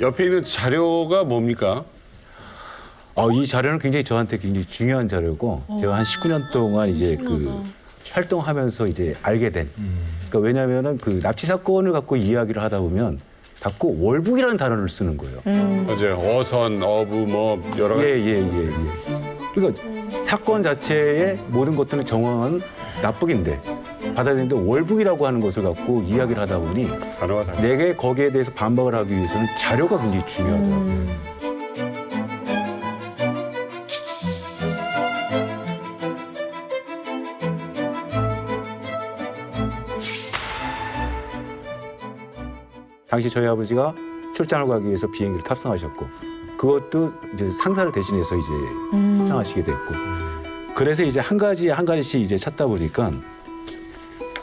옆에 있는 자료가 뭡니까? 어, 이 자료는 굉장히 저한테 굉장히 중요한 자료고 제가 한 19년 동안 이제 그 활동하면서 이제 알게 된. 그러니까 왜냐하면은 그 납치 사건을 갖고 이야기를 하다 보면 자꾸 월북이라는 단어를 쓰는 거예요. 맞아요. 어선, 어부 뭐 여러 가지. 예, 예, 예, 예. 그러니까 사건 자체의 모든 것들은 정황은 납북인데 받아들이는데 월북이라고 하는 것을 갖고 이야기를 하다 보니. 내게 거기에 대해서 반박을 하기 위해서는 자료가 굉장히 중요하더라고요. 당시 저희 아버지가 출장을 가기 위해서 비행기를 탑승하셨고 그것도 이제 상사를 대신해서 이제 출장하시게 됐고 그래서 이제 한 가지 한 가지씩 이제 찾다 보니까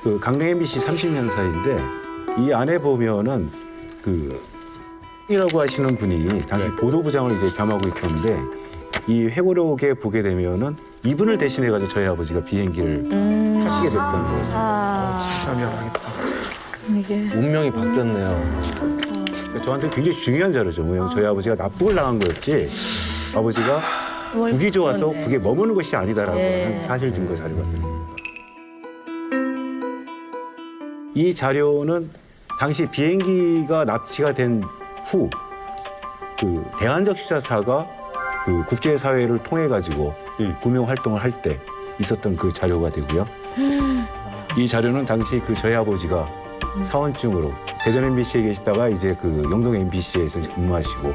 그 강릉 MBC 30년사인데 이 안에 보면은 그 이라고 하시는 분이 당시 네. 보도부장을 이제 겸하고 있었는데 이 회고록에 보게 되면은 이분을 대신해 가지고 저희 아버지가 비행기를 타시게 됐던 거였습니다. 아, 이게 운명이 바뀌었네요. 저한테 굉장히 중요한 자료죠. 뭐냐면 저희 아버지가 납북을 당한 거였지 아버지가 북이 좋아서. 북에 머무는 것이 아니다라고 예. 하는 사실 증거 자료가 됩니 이 자료는 당시 비행기가 납치가 된 후 그 대한적 시사사가 그 국제 사회를 통해 가지고 음. 구명 활동을 할 때 있었던 그 자료가 되고요. 이 자료는 당시 그 저희 아버지가 사원증으로 대전 MBC에 계시다가 이제 그 영동 MBC에서 근무하시고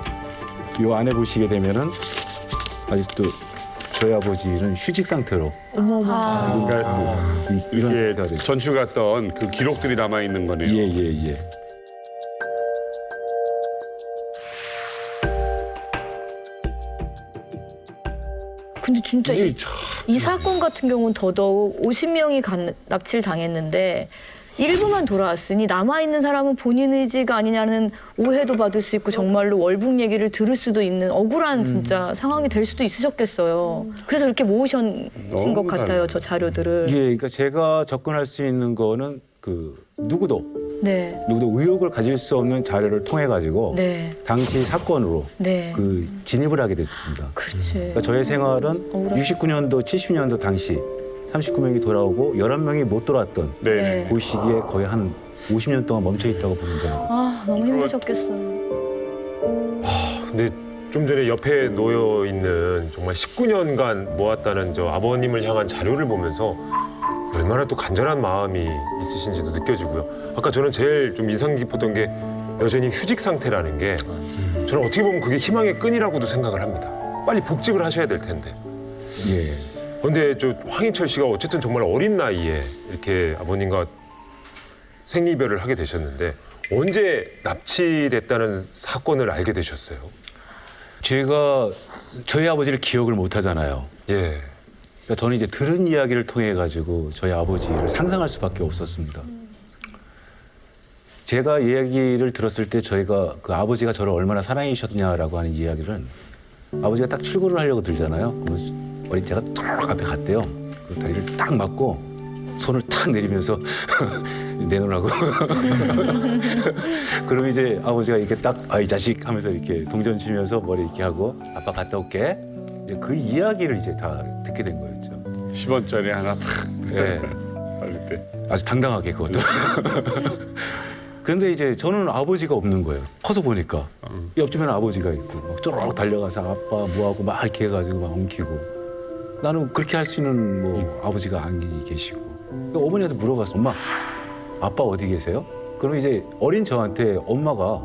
요 안에 보시게 되면은 아직도 저희 아버지는 휴직 상태로 어머머. 그러니까 뭐 이- 이런 이게 상태가. 전출 갔던 그 기록들이 남아 있는 거네요. 예, 예, 예. 근데 진짜 이, 이 사건 같은 경우는 더더욱 50명이 간, 납치를 당했는데 일부만 돌아왔으니 남아 있는 사람은 본인 의지가 아니냐는 오해도 받을 수 있고 정말로 월북 얘기를 들을 수도 있는 억울한 진짜 상황이 될 수도 있으셨겠어요. 그래서 이렇게 모으신 너무 것 같아요. 저 자료들을. 예, 그러니까 제가 접근할 수 있는 거는 그 누구도 네, 누구도 의혹을 가질 수 없는 자료를 통해 가지고 네, 당시 사건으로 네. 그 진입을 하게 됐습니다. 그렇지. 그러니까 저의 생활은 억울하다. 69년도, 70년도 당시 39명이 돌아오고 11명이 못 돌아왔던 네. 네. 그 시기에 거의 한 50년 동안 멈춰 있다고 보면 되는 거예요. 아, 너무 힘드셨겠어요. 근데 좀 전에 옆에 놓여 있는 정말 19년간 모았다는 저 아버님을 향한 자료를 보면서 얼마나 또 간절한 마음이 있으신지도 느껴지고요. 아까 저는 제일 좀 인상 깊었던 게 여전히 휴직 상태라는 게 저는 어떻게 보면 그게 희망의 끈이라고도 생각을 합니다. 빨리 복직을 하셔야 될 텐데. 예. 근데 저 황인철 씨가 어쨌든 정말 어린 나이에 이렇게 아버님과 생이별을 하게 되셨는데 언제 납치됐다는 사건을 알게 되셨어요? 제가 저희 아버지를 기억을 못 하잖아요. 예. 그러니까 저는 이제 들은 이야기를 통해 가지고 저희 아버지를 상상할 수밖에 없었습니다. 제가 이야기를 들었을 때 저희가 그 아버지가 저를 얼마나 사랑이셨냐라고 하는 이야기를 아버지가 딱 출근을 하려고 들잖아요. 제가 툭 앞에 갔대요. 그 다리를 딱 맞고 손을 탁 내리면서 내놓으라고. 그럼 이제 아버지가 이렇게 딱 아 이 자식 하면서 이렇게 동전 치면서 머리 이렇게 하고 아빠 갔다 올게. 이제 그 이야기를 이제 다 듣게 된 거였죠. 10원짜리 하나 탁 예. 받을 때. 아주 당당하게 그것도. 근데 이제 저는 아버지가 없는 거예요. 커서 보니까 음. 옆집에는 아버지가 있고 막 쪼르륵 달려가서 아빠 뭐하고 막 이렇게 해가지고 막 엉키고 나는 그렇게 할 수 있는 뭐 아버지가 안 계시고 그러니까 어머니한테 물어봤어 엄마 아빠 어디 계세요? 그럼 이제 어린 저한테 엄마가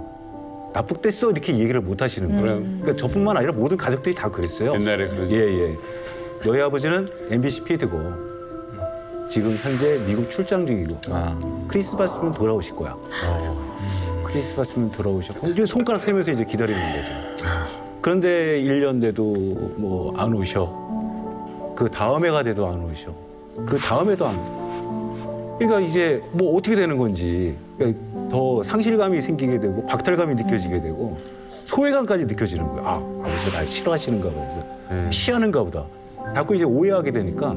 납북됐어 이렇게 얘기를 못 하시는 거예요. 그러니까 저뿐만 아니라 모든 가족들이 다 그랬어요. 옛날에 그런 예, 예. 너희 아버지는 MBC PD고 지금 현재 미국 출장 중이고 크리스마스면 돌아오실 거야. 크리스마스면 돌아오셨고 이제 손가락 세면서 이제 기다리는 거죠. 그런데 1년 돼도 뭐 안 오셔. 그 다음 해가 돼도 안 오셔. 그 다음에도 안. 그러니까 이제 뭐 어떻게 되는 건지 그러니까 더 상실감이 생기게 되고 박탈감이 느껴지게 되고 소외감까지 느껴지는 거야. 아, 아버지가 날 싫어하시는가 봐. 그래서 피하는가 보다. 자꾸 이제 오해하게 되니까